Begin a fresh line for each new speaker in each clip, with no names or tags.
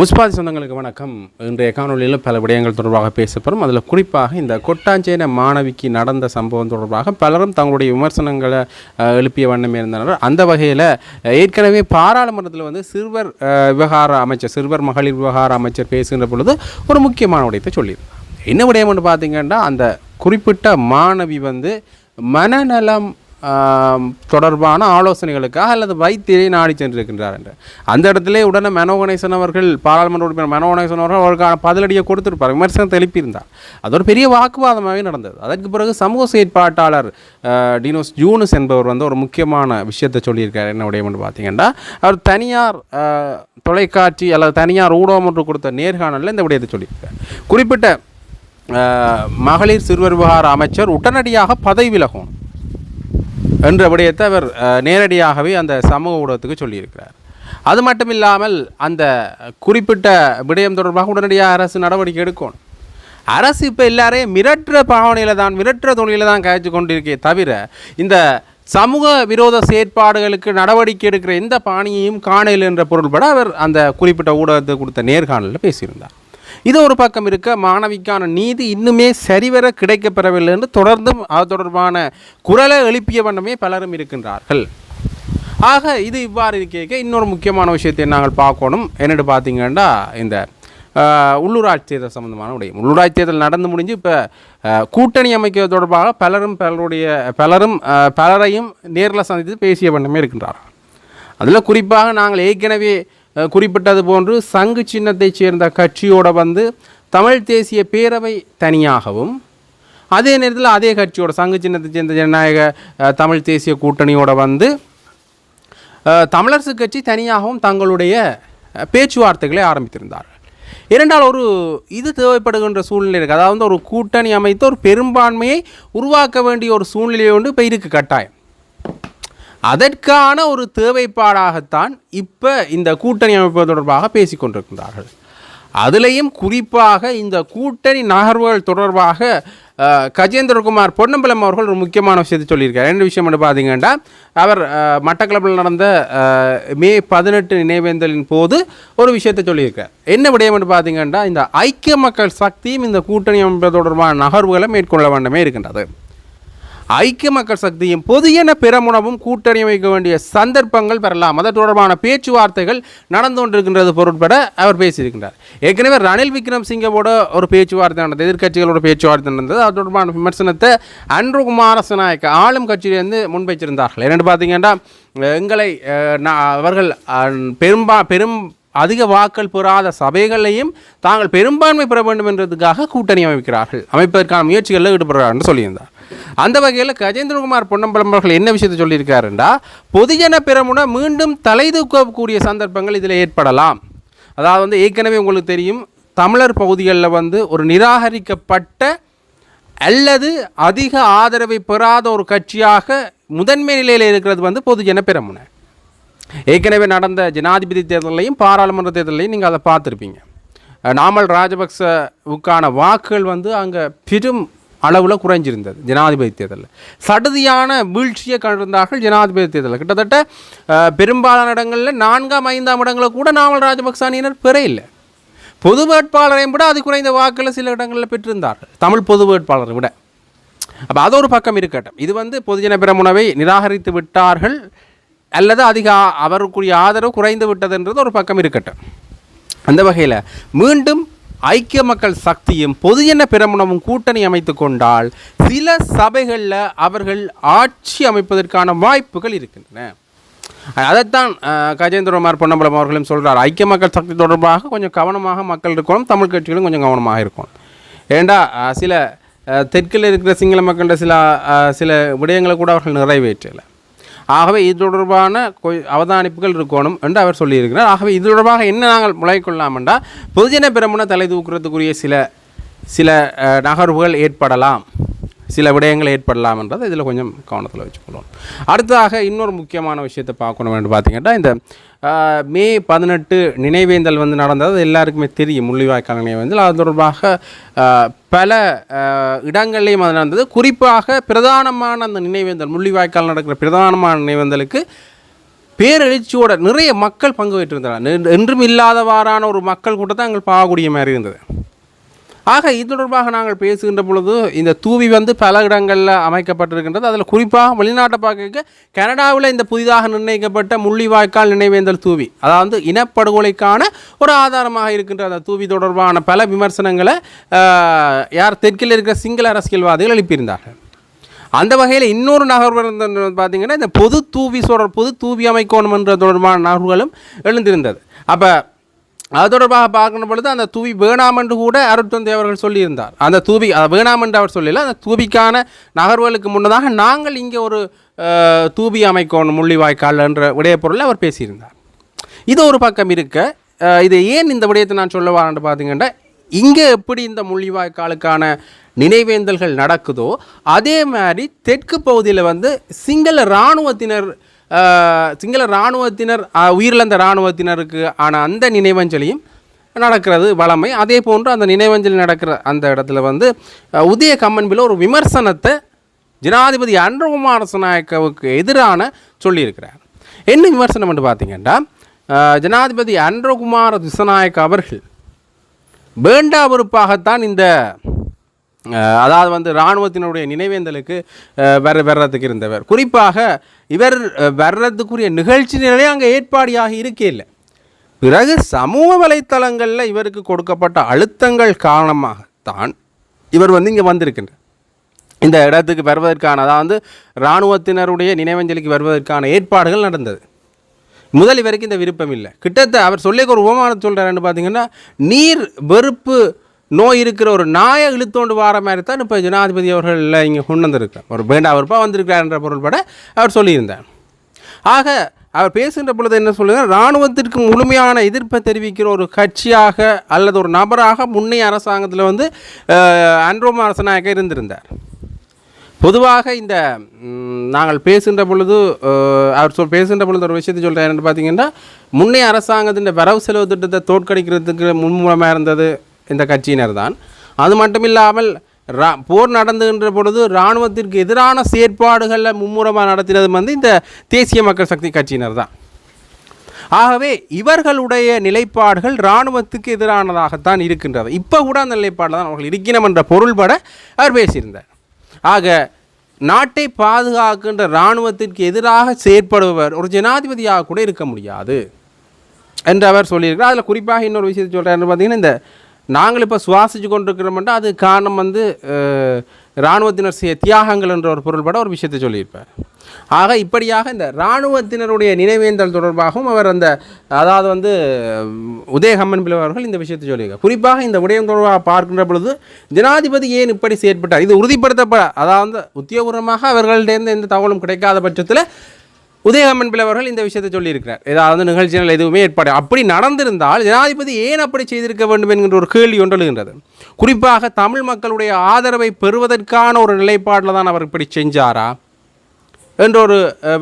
முஸ்பாதி சொந்தங்களுக்கு வணக்கம். இன்றைய காணொலியில் பல விடயங்கள் தொடர்பாக பேசப்படும். அதில் குறிப்பாக இந்த கொட்டாஞ்சேன மாணவிக்கு நடந்த சம்பவம் தொடர்பாக பலரும் தங்களுடைய விமர்சனங்களை எழுப்பிய வண்ணமே இருந்தனர் அந்த வகையில் ஏற்கனவே பாராளுமன்றத்தில் வந்து சிறுவர் விவகார அமைச்சர் சிறுவர் மகளிர் விவகார அமைச்சர் பேசுகின்ற பொழுது ஒரு முக்கியமான விடயத்தை சொல்லியிருந்தார். என்ன விடயம்னு பார்த்தீங்கன்னா அந்த குறிப்பிட்ட மாணவி வந்து மனநலம் தொடர்பான ஆலோசனைகளுக்காக அல்லது வைத்தியரை நாடி சென்றிருக்கின்றார் என்று. அந்த இடத்திலே உடனே மனோ கணேசன் அவர்கள் பாராளுமன்ற உறுப்பினர் மனோ கணேசன் அவர்கள் அவருக்கான பதிலடியை கொடுத்திருப்பார் விமர்சனம் எழுப்பியிருந்தார் அது ஒரு பெரிய வாக்குவாதமாகவே நடந்தது. அதற்கு பிறகு சமூக செயற்பாட்டாளர் டினோஸ் ஜூனஸ் என்பவர் வந்து ஒரு முக்கியமான விஷயத்தை சொல்லியிருக்கார். என்ன விடயம்னு பார்த்தீங்கன்னா அவர் தனியார் தொலைக்காட்சி அல்லது தனியார் ஊடகம் ஒன்று கொடுத்த நேர்காணலில் இந்த விடயத்தை சொல்லியிருக்கார். குறிப்பிட்ட மகளிர் சிறுவர் விவகார அமைச்சர் உடனடியாக பதவி விலகும் என்ற விடயத்தை அவர் நேரடியாகவே அந்த சமூக ஊடகத்துக்கு சொல்லியிருக்கிறார். அது மட்டும் இல்லாமல் அந்த குறிப்பிட்ட விடயம் தொடர்பாக உடனடியாக அரசு நடவடிக்கை எடுக்கணும். அரசு இப்போ எல்லாரையும் மிரட்டுற பாவனையில் தான் மிரட்டுற தொழிலில் தான் காய்ச்சி கொண்டிருக்கே தவிர இந்த சமூக விரோத செயற்பாடுகளுக்கு நடவடிக்கை எடுக்கிற எந்த பாணியையும் காணல் என்ற பொருள்பட அவர் அந்த குறிப்பிட்ட ஊடகத்துக்கு கொடுத்த நேர்காணலில் பேசியிருந்தார். இது ஒரு பக்கம் இருக்க மாணவிக்கான நீதி இன்னுமே சரிவர கிடைக்கப்பெறவில்லை என்று தொடர்ந்தும் அது தொடர்பான குரலை எழுப்பிய வண்ணமே பலரும் இருக்கின்றார்கள். ஆக இது இவ்வாறு இருக்க இன்னொரு முக்கியமான விஷயத்தை நாங்கள் பார்க்கணும். என்னென்னு பார்த்தீங்கன்னா இந்த உள்ளூராட்சி தேர்தல் சம்மந்தமான விடயம் உள்ளூராட்சி தேர்தல் நடந்து முடிஞ்சு இப்போ கூட்டணி அமைக்க தொடர்பாக பலரும் பலருடைய பலரும் பலரையும் நேரில் சந்தித்து பேசிய வண்ணமே இருக்கின்றார்கள். அதில் குறிப்பாக நாங்கள் ஏற்கனவே குறிப்பிட்டது போன்று சங்கு சின்னத்தைச் சேர்ந்த கட்சியோட வந்து தமிழ் தேசிய பேரவை தனியாகவும் அதே நேரத்தில் அதே கட்சியோட சங்கு சின்னத்தை சேர்ந்த ஜனநாயக தமிழ் தேசிய கூட்டணியோட வந்து தமிழரசு கட்சி தனியாகவும் தங்களுடைய பேச்சுவார்த்தைகளை ஆரம்பித்திருந்தார்கள். இரண்டால் ஒரு இது தேவைப்படுகின்ற சூழ்நிலை இருக்குது அதாவது ஒரு கூட்டணி அமைத்து ஒரு பெரும்பான்மையை உருவாக்க வேண்டிய ஒரு சூழ்நிலை ஒன்று இப்போ இருக்குது கட்டாயம். அதற்கான ஒரு தேவைப்பாடாகத்தான் இப்போ இந்த கூட்டணி அமைப்பு தொடர்பாக பேசிக் கொண்டிருக்கின்றார்கள். அதுலேயும் குறிப்பாக இந்த கூட்டணி நகர்வுகள் தொடர்பாக கஜேந்திரகுமார் பொன்னம்பலம் அவர்கள் ஒரு முக்கியமான விஷயத்தை சொல்லியிருக்கார். என்ன விஷயம் பார்த்தீங்கன்னா அவர் மட்டக்களப்பில் நடந்த மே பதினெட்டு நினைவேந்தலின் போது ஒரு விஷயத்தை சொல்லியிருக்கார். என்ன விடயம் பார்த்தீங்கன்னா இந்த ஐக்கிய மக்கள் சக்தியும் இந்த கூட்டணி அமைப்பு தொடர்பான நகர்வுகளை மேற்கொள்ள வேண்டுமே இருக்கின்றது. ஐக்கிய மக்கள் சக்தியும் பொதுயென பெருமுனவும் கூட்டணி வைக்க வேண்டிய சந்தர்ப்பங்கள் பெறலாம். அது தொடர்பான பேச்சுவார்த்தைகள் நடந்து கொண்டிருக்கின்றது பொருட்பட அவர் பேசியிருக்கின்றார். ஏற்கனவே ரணில் விக்ரம் சிங்கவோட ஒரு பேச்சுவார்த்தை நடந்தது எதிர்க்கட்சிகளோட பேச்சுவார்த்தை நடந்தது. அது தொடர்பான விமர்சனத்தை அன்று குமாரசநாயக்க ஆளும் கட்சியிலிருந்து முன்வைச்சிருந்தார்கள் என்னென்னு பார்த்தீங்கன்னா எங்களை அவர்கள் பெரும்பா பெரும் அதிக வாக்கள் பெறாத சபைகளையும் தாங்கள் பெரும்பான்மை பெற வேண்டும் என்றதுக்காக கூட்டணி அமைக்கிறார்கள். அமைப்பதற்கான முயற்சிகளில் ஈடுபடுறார்கள் சொல்லியிருந்தார். அந்த வகையில் கஜேந்திரகுமார் பொன்னம்பலம் அவர்கள் என்ன விஷயத்தை சொல்லியிருக்காருண்டா பொதுஜன பெரமுன மீண்டும் தலை தூக்கக்கூடிய சந்தர்ப்பங்கள் இதில் ஏற்படலாம். அதாவது வந்து ஏற்கனவே உங்களுக்கு தெரியும் தமிழர் பகுதிகளில் வந்து ஒரு நிராகரிக்கப்பட்ட அல்லது அதிக ஆதரவை பெறாத ஒரு கட்சியாக முதன்மை நிலையில் இருக்கிறது வந்து பொதுஜன பெரமுன. ஏற்கனவே நடந்த ஜனாதிபதி தேர்தலையும் பாராளுமன்ற தேர்தலையும் நீங்கள் அதை பார்த்துருப்பீங்க. நாமல் ராஜபக்சவுக்கான வாக்குகள் வந்து அங்கே பெரும் அளவில் குறைஞ்சிருந்தது ஜனாதிபதி தேர்தலில். சடுதியான வீழ்ச்சியை கண்டிருந்தார்கள் ஜனாதிபதி தேர்தலில். கிட்டத்தட்ட பெரும்பாலான இடங்களில் நான்காம் ஐந்தாம் இடங்களை கூட நாமல் ராஜபக்ச அணியினர் பெற இல்லை. பொது வேட்பாளரையும் விட அது குறைந்த வாக்கில் சில இடங்களில் பெற்றிருந்தார்கள். தமிழ் பொது வேட்பாளரை விட. அப்போ அது ஒரு பக்கம் இருக்கட்டும். இது வந்து பொதுஜன பிரமுனவை நிராகரித்து விட்டார்கள் அல்லது அதிக அவருக்குரிய ஆதரவு குறைந்து விட்டதுன்றது ஒரு பக்கம் இருக்கட்டும். அந்த வகையில் மீண்டும் ஐக்கிய மக்கள் சக்தியும் பொதுஜன பிரமுனமும் கூட்டணி அமைத்து கொண்டால் சில சபைகளில் அவர்கள் ஆட்சி அமைப்பதற்கான வாய்ப்புகள் இருக்கின்றன. அதைத்தான் கஜேந்திரமார் கஜேந்திரகுமார் பொன்னம்பலம் அவர்களும் சொல்கிறார் ஐக்கிய மக்கள் சக்தி தொடர்பாக கொஞ்சம் கவனமாக மக்கள் இருக்கணும் தமிழ் கட்சிகளும் கொஞ்சம் கவனமாக இருக்கணும். ஏண்டா சில தெற்கில் இருக்கிற சிங்கள மக்கள்கிட்ட சில சில விடயங்களை கூட அவர்கள் நிறைவேற்றலை. ஆகவே இது தொடர்பான கொ- அவதானிப்புகள் இருக்கணும் என்று அவர் சொல்லியிருக்கிறார். ஆகவே இது தொடர்பாக என்ன நாங்கள் முளைக்கொள்ளலாம்டா பொதுஜன பெருமுன தலை தூக்குறதுக்குரிய சில சில நகர்வுகள் ஏற்படலாம். சில விடயங்கள் ஏற்படலாம் என்றதை இதில் கொஞ்சம் கவனத்தில் வச்சுக்கொள்ளணும். அடுத்ததாக இன்னொரு முக்கியமான விஷயத்தை பார்க்கணும் என்று பார்த்தீங்கன்னா இந்த மே பதினெட்டு நினைவேந்தல் வந்து நடந்தது. அது எல்லாருக்குமே தெரியும். முள்ளிவாய்க்கால் நினைவேந்தல். அது தொடர்பாக பல ஆஹ், இடங்கள்லையும் அது நடந்தது. குறிப்பாக பிரதானமான அந்த நினைவேந்தல் முள்ளிவாய்க்கால் நடக்கிற பிரதானமான நினைவேந்தலுக்கு பேரெழுச்சியோட நிறைய மக்கள் பங்கு பெற்றிருந்தனர் என்றும் இல்லாதவாறான ஒரு மக்கள் கூட்டத்தை அங்கே பார்க்கக்கூடிய மாதிரி இருந்தது. ஆக இது தொடர்பாக நாங்கள் பேசுகின்ற பொழுது இந்த தூவி வந்து பல இடங்களில் அமைக்கப்பட்டிருக்கின்றது. அதில் குறிப்பாக வெளிநாட்டை பார்க்க கனடாவில் இந்த புதிதாக நிர்ணயிக்கப்பட்ட முள்ளிவாய்க்கால் நினைவேந்தல் தூவி அதாவது இனப்படுகொலைக்கான ஒரு ஆதாரமாக இருக்கின்ற அந்த தூவி தொடர்பான பல விமர்சனங்களை யார் தெற்கில் இருக்கிற சிங்கள அரசியல்வாதிகள் எழுப்பியிருந்தார்கள். அந்த வகையில் இன்னொரு நகர்வு இருந்தது பார்த்தீங்கன்னா இந்த பொது தூவி சொல்கிற பொது தூவி அமைக்கணும் என்ற தொடர்பான நகர்வுகளும் எழுந்திருந்தது. அப்போ அது தொடர்பாக பார்க்கணும் பொழுது அந்த தூவி வேணாம் என்று கூட அருட்தந்தை அவர்கள் சொல்லியிருந்தார். அந்த தூவி வேணாம் என்று அவர் சொல்லல. அந்த தூவிக்கான நகர்வுகளுக்கு முன்னதாக நாங்கள் இங்கே ஒரு தூவி அமைக்கணும் முள்ளிவாய்க்கால் என்ற விடயப்பொருளில் அவர் பேசியிருந்தார். இது ஒரு பக்கம் இருக்க இது ஏன் இந்த விடயத்தை நான் சொல்ல பார்த்தீங்கன்னா இங்கே எப்படி இந்த முள்ளிவாய்க்காலுக்கான நினைவேந்தல்கள் நடக்குதோ அதே மாதிரி தெற்கு பகுதியில் வந்து சிங்கள இராணுவத்தினர் சிங்கள இராணுவத்தினர் உயிரிழந்த இராணுவத்தினருக்கு ஆன அந்த நினைவஞ்சலியும் நடக்கிறது வளமை. அதே போன்று அந்த நினைவஞ்சலி நடக்கிற அந்த இடத்துல வந்து உதய கம்மன்பில் ஒரு விமர்சனத்தை ஜனாதிபதி அன்றகுமார நாயக்கவுக்கு எதிரான சொல்லியிருக்கிறார். என்ன விமர்சனம் என்று பார்த்தீங்கன்னா ஜனாதிபதி அன்றகுமார திசநாயக்க அவர்கள் வேண்டா வெறுப்பாகத்தான் இந்த அதாவது வந்து இராணுவத்தினுடைய நினைவேந்தலுக்கு வர வர்றதுக்கு இருந்தவர். குறிப்பாக இவர் வர்றதுக்குரிய நிகழ்ச்சி நிலையே அங்கே ஏற்பாடியாக இருக்கே இல்லை. பிறகு சமூக வலைத்தளங்களில் இவருக்கு கொடுக்கப்பட்ட அழுத்தங்கள் காரணமாகத்தான் இவர் வந்து இங்கே வந்திருக்கின்றார். இந்த இடத்துக்கு வருவதற்கான அதாவது இராணுவத்தினருடைய நினைவஞ்சலிக்கு வருவதற்கான ஏற்பாடுகள் நடந்தது. முதல் இவருக்கு இந்த விருப்பம் இல்லை. கிட்டத்தட்ட அவர் சொல்லிய ஒரு உபமானம் சொல்கிறாருன்னு பார்த்தீங்கன்னா நீர் வெறுப்பு நோய் இருக்கிற ஒரு நாயை இழுத்தோண்டு வார மாதிரி தான் இப்போ ஜனாதிபதி அவர்கள் இங்கே கொண்டு வந்திருக்கார். ஒரு வேண்டா வெறுப்பாக வந்திருக்கிறார் என்ற பொருள்பட அவர் சொல்லியிருந்தார். ஆக அவர் பேசுகின்ற பொழுது என்ன சொல்லுங்கள் இராணுவத்திற்கு முழுமையான எதிர்ப்பை தெரிவிக்கிற ஒரு கட்சியாக அல்லது ஒரு நபராக முன்னைய அரசாங்கத்தில் வந்து அஹ், அன்ரோமா அரசநாயக்க இருந்திருந்தார். பொதுவாக இந்த நாங்கள் பேசுகின்ற பொழுது அவர் சொல் பேசுகின்ற பொழுது ஒரு விஷயத்தை சொல்கிறார் என்னென்னு பார்த்தீங்கன்னா முன்னைய அரசாங்கத்தின் வரவு செலவு திட்டத்தை தோற்கடிக்கிறதுக்கு முன்மூலமாக இருந்தது. இந்த கட்சியினர் தான் அது மட்டும் இல்லாமல் ரா போர் நடந்துகின்ற பொழுது இராணுவத்திற்கு எதிரான செயற்பாடுகளில் மும்முரமாக நடத்தினது வந்து இந்த தேசிய மக்கள் சக்தி கட்சியினர் தான் ஆகவே இவர்களுடைய நிலைப்பாடுகள் இராணுவத்துக்கு எதிரானதாகத்தான் இருக்கின்றது. இப்போ கூட அந்த நிலைப்பாடு தான் அவர்கள் இருக்கணும் என்ற பொருள்பட அவர் பேசியிருந்தார். ஆக நாட்டை பாதுகாக்கின்ற இராணுவத்திற்கு எதிராக செயற்படுபவர் ஒரு ஜனாதிபதியாக கூட இருக்க முடியாது. என்று அவர் சொல்லியிருக்கிறார். அதில் குறிப்பாக இன்னொரு விஷயத்தை சொல்கிறாருன்னு பார்த்தீங்கன்னா இந்த நாங்கள் இப்போ சுவாசித்து கொண்டிருக்கிறோம்னா அது காரணம் வந்து இராணுவத்தினர் செய்ய தியாகங்கள் என்ற ஒரு பொருள்பட ஒரு விஷயத்தை சொல்லியிருப்பேன். ஆக இப்படியாக இந்த இராணுவத்தினருடைய நினைவேந்தல் தொடர்பாகவும் அவர் அந்த அதாவது வந்து உதயகம்மன் பிள்ளை அவர்கள் இந்த விஷயத்தை சொல்லியிருக்கார். குறிப்பாக இந்த விடயம் தொடர்பாக பார்க்கின்ற பொழுது ஜனாதிபதி ஏன் இப்படி செயற்பட்டார்? இது உறுதிப்படுத்தப்பட அதாவது உத்தியோகபூர்வமாக அவர்களிடந்து எந்த தகவலும் கிடைக்காத பட்சத்தில் உதயகம்மன் பிள்ளை இந்த விஷயத்தை சொல்லியிருக்கிறார். ஏதாவது நிகழ்ச்சிகள் எதுவுமே ஏற்பாடு அப்படி நடந்திருந்தால் ஜனாதிபதி ஏன் அப்படி செய்திருக்க வேண்டும் என்கின்ற ஒரு கேள்வி ஒன்றழுகின்றது குறிப்பாக தமிழ் மக்களுடைய ஆதரவை பெறுவதற்கான ஒரு நிலைப்பாட்டில் தான் அவர் இப்படி செஞ்சாரா என்ற ஒரு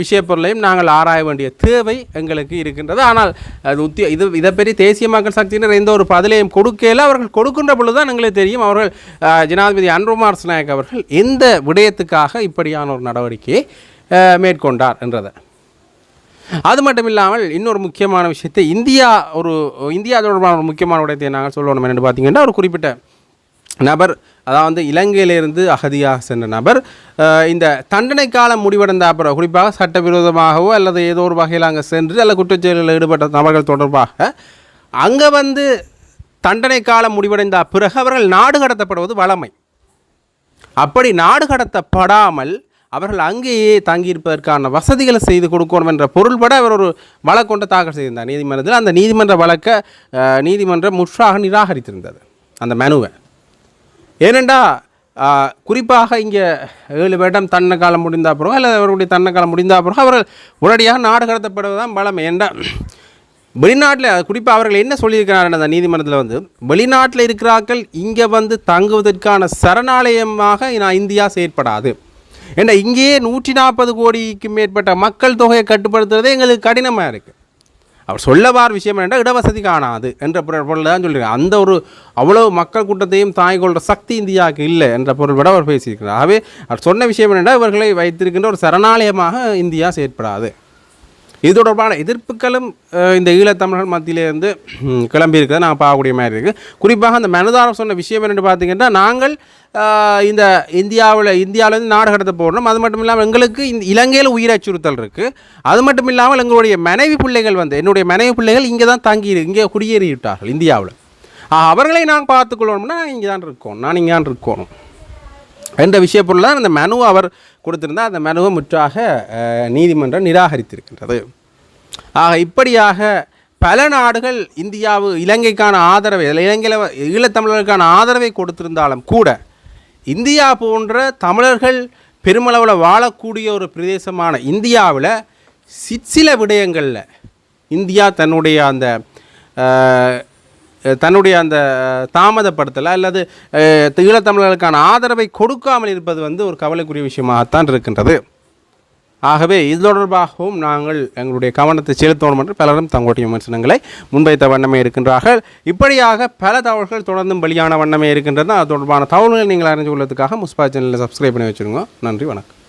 விஷயப்பொருளையும் நாங்கள் ஆராய வேண்டிய தேவை எங்களுக்கு இருக்கின்றது. ஆனால் அது உத்தி இது இதை பெரிய தேசிய மக்கள் சக்தியினர் எந்த ஒரு பதிலையும் கொடுக்கல. அவர்கள் கொடுக்கின்ற பொழுது தான் எங்களுக்கு தெரியும். அவர்கள் ஜனாதிபதி அன்ருமார் நாயக் அவர்கள் எந்த விடயத்துக்காக இப்படியான ஒரு நடவடிக்கையை மேற்கொண்டார் என்றதை. அது மட்டும் இல்லாமல் இன்னொரு முக்கியமான விஷயத்தை இந்தியா ஒரு இந்தியா தொடர்பான ஒரு முக்கியமான விடயத்தை நாங்கள் சொல்லணும் என்னென்னு பார்த்தீங்கன்னா ஒரு குறிப்பிட்ட நபர் அதாவது இலங்கையிலிருந்து அகதியாக சென்ற நபர் இந்த தண்டனை காலம் முடிவடைந்த அப்புறம் குறிப்பாக சட்டவிரோதமாகவோ அல்லது ஏதோ ஒரு வகையில் அங்கே சென்று அல்ல குற்றச்செயலில் ஈடுபட்ட நபர்கள் தொடர்பாக அங்கே வந்து தண்டனை காலம் முடிவடைந்த பிறகு அவர்கள் நாடு கடத்தப்படுவது வழமை. அப்படி நாடு கடத்தப்படாமல் அவர்கள் அங்கேயே தங்கியிருப்பதற்கான வசதிகளை செய்து கொடுக்கணும் என்ற பொருள்பட அவர் ஒரு வழக்கொண்டு தாக்கல் செய்திருந்தார். நீதிமன்றத்தில் அந்த நீதிமன்ற வழக்கை நீதிமன்றம் முற்றாக நிராகரித்திருந்தது அந்த மனுவை. ஏனெண்டா குறிப்பாக இங்கே ஏழு வருடம் தன்ன காலம் முடிந்த பிறகு அல்லது அவருடைய தன்ன காலம் முடிந்த பிறகு அவர்கள் உடனடியாக நாடு கடத்தப்படுவதுதான் பலம் ஏண்டா வெளிநாட்டில் குறிப்பாக அவர்கள் என்ன சொல்லியிருக்கிறார்கள் அந்த நீதிமன்றத்தில் வந்து வெளிநாட்டில் இருக்கிறார்கள் இங்கே வந்து தங்குவதற்கான சரணாலயமாக நான் இந்தியா செயற்படாது. ஏன்னா இங்கேயே நூற்றி நாற்பது கோடிக்கு மேற்பட்ட மக்கள் தொகையை கட்டுப்படுத்துறதே எங்களுக்கு கடினமாக இருக்குது அவர் சொல்லவார் விஷயம் என்னென்னா இடவசதி காணாது என்ற பொருள் பொருள் தான் சொல்லியிருக்காங்க. அந்த ஒரு அவ்வளவு மக்கள் கூட்டத்தையும் தாய் கொள்கிற சக்தி இந்தியாவுக்கு இல்லை என்ற பொருள்பட அவர் பேசியிருக்கிறார். ஆகவே அவர் சொன்ன விஷயம் என்னென்னா இவர்களை வைத்திருக்கின்ற ஒரு சரணாலயமாக இந்தியா செயற்படாது. இது தொடர்பான எதிர்ப்புகளும் இந்த ஈழத்தமிழர்கள் மத்தியிலேருந்து ம், கிளம்பி இருக்கிறத நான் பார்க்கக்கூடிய மாதிரி இருக்குது குறிப்பாக அந்த மனுதாரம் சொன்ன விஷயம் என்னென்னு பார்த்தீங்கன்னா நாங்கள் இந்த இந்தியாவில் இந்தியாவிலேருந்து நாடு கடத்த போடணும் அது மட்டும் இல்லாமல் எங்களுக்கு இந்த இலங்கையில் உயிர் அச்சுறுத்தல் இருக்குது அது மட்டும் இல்லாமல் எங்களுடைய மனைவி பிள்ளைகள் வந்து என்னுடைய மனைவி பிள்ளைகள் இங்கே தான் தங்கி இங்கே குடியேறிவிட்டார்கள் இந்தியாவில். அவர்களை நாங்கள் பார்த்துக்கொள்ளணும்னா நான் இங்கே தான் இருக்கோம். நான் இங்கே தான் இருக்கணும் என்ற விஷய தான் அந்த மனு அவர் கொடுத்திருந்தால் அந்த மனுவை முற்றாக நீதிமன்றம் நிராகரித்திருக்கின்றது. ஆக இப்படியாக பல நாடுகள் இந்தியாவு இலங்கைக்கான ஆதரவை இலங்கையில் ஈழத்தமிழர்களுக்கான ஆதரவை கொடுத்திருந்தாலும் கூட இந்தியா போன்ற தமிழர்கள் பெருமளவில் வாழக்கூடிய ஒரு பிரதேசமான இந்தியாவில் சிற்சில விடயங்களில் இந்தியா தன்னுடைய அந்த தன்னுடைய அந்த தாமதப்படுத்தலை அல்லது ஈழத்தமிழர்களுக்கான ஆதரவை கொடுக்காமல் இருப்பது வந்து ஒரு கவலைக்குரிய விஷயமாகத்தான் இருக்கின்றது. ஆகவே இது தொடர்பாகவும் நாங்கள் எங்களுடைய கவனத்தை செலுத்தணும் என்று பலரும் தங்களுடைய விமர்சனங்களை முன்வைத்த வண்ணமே இருக்கின்றார்கள். இப்படியாக பல தகவல்கள் தொடர்ந்தும் வெளியான வண்ணமே இருக்கின்றது அது தொடர்பான தகவல்களை நீங்கள் அறிஞ்சு கொள்வதற்காக முஸ்பா சேனலில் சப்ஸ்கிரைப் பண்ணி வச்சுருங்க. நன்றி வணக்கம்.